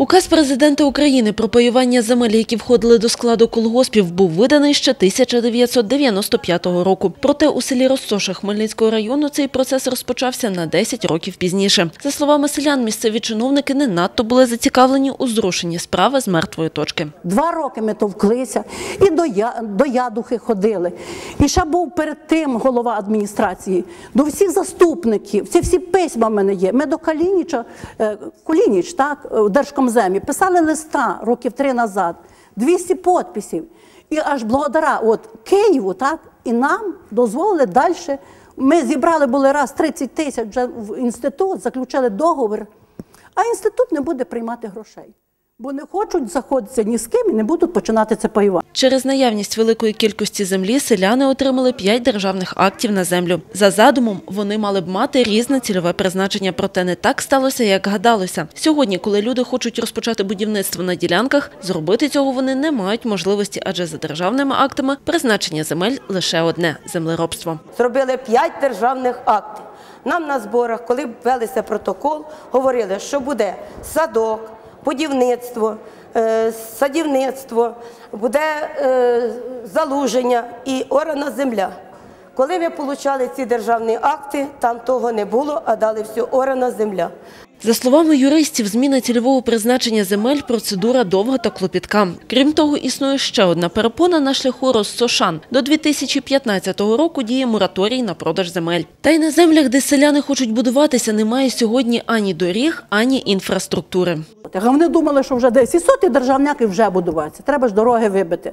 Указ президента України про паювання земель, які входили до складу колгоспів, був виданий ще 1995 року. Проте у селі Ростоша Хмельницького району цей процес розпочався на 10 років пізніше. За словами селян, місцеві чиновники не надто були зацікавлені у зрушенні справи з мертвої точки. Два роки ми товклися і до, я, до ядухи ходили. І ще був перед тим голова адміністрації, до всіх заступників. Це всі письма в мене є. Ми до Калініча, е, Кулініч, так, е, в писали листа років три назад, 200 підписів. І аж благодаря от Києву, так, і нам дозволили далі. Ми зібрали були раз 30 тисяч в інститут, заключили договір, а інститут не буде приймати грошей. Бо не хочуть заходитися ні з ким і не будуть починати це паювати. Через наявність великої кількості землі селяни отримали 5 державних актів на землю. За задумом вони мали б мати різне цільове призначення, проте не так сталося, як гадалося. Сьогодні, коли люди хочуть розпочати будівництво на ділянках, зробити цього вони не мають можливості, адже за державними актами призначення земель лише одне землеробство. зробили п'ять державних актів. Нам на зборах, коли велися протокол, говорили, що буде садок, будівництво, е, садівництво, буде е, залуження і орана земля. Коли ми отримали ці державні акти, там того не було, а дали все орана земля. За словами юристів, зміна цільового призначення земель – процедура довга та клопітка. Крім того, існує ще одна перепона на шляху Россошан. До 2015 року діє мораторій на продаж земель. Та й на землях, де селяни хочуть будуватися, немає сьогодні ані доріг, ані інфраструктури. Вони думали, що вже десь і соті державняки вже будуватися. Треба ж дороги вибити.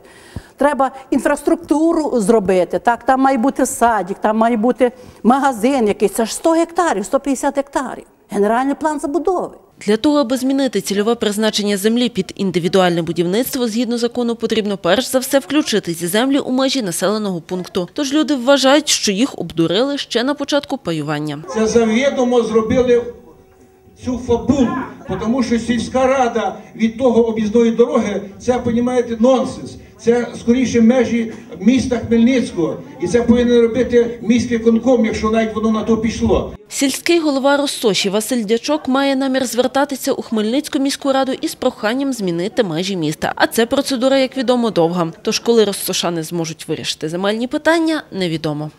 Треба інфраструктуру зробити. Так, там має бути садик, там має бути магазин якийсь. Це ж 100 гектарів, 150 гектарів. Генеральний план забудови. Для того, аби змінити цільове призначення землі під індивідуальне будівництво, згідно закону, потрібно перш за все включити ці землі у межі населеного пункту. Тож люди вважають, що їх обдурили ще на початку паювання. Це завідомо зробили цю фабу, тому що сільська рада від того об'їзної дороги це, понімаєте, нонсенс. Це скоріше межі міста Хмельницького, і це повинен робити міський конком, якщо навіть воно на то пішло. Сільський голова Росоші Василь Дячок має намір звертатися у Хмельницьку міську раду із проханням змінити межі міста. А це процедура, як відомо, довга. Тож, коли розсошани зможуть вирішити земельні питання, невідомо.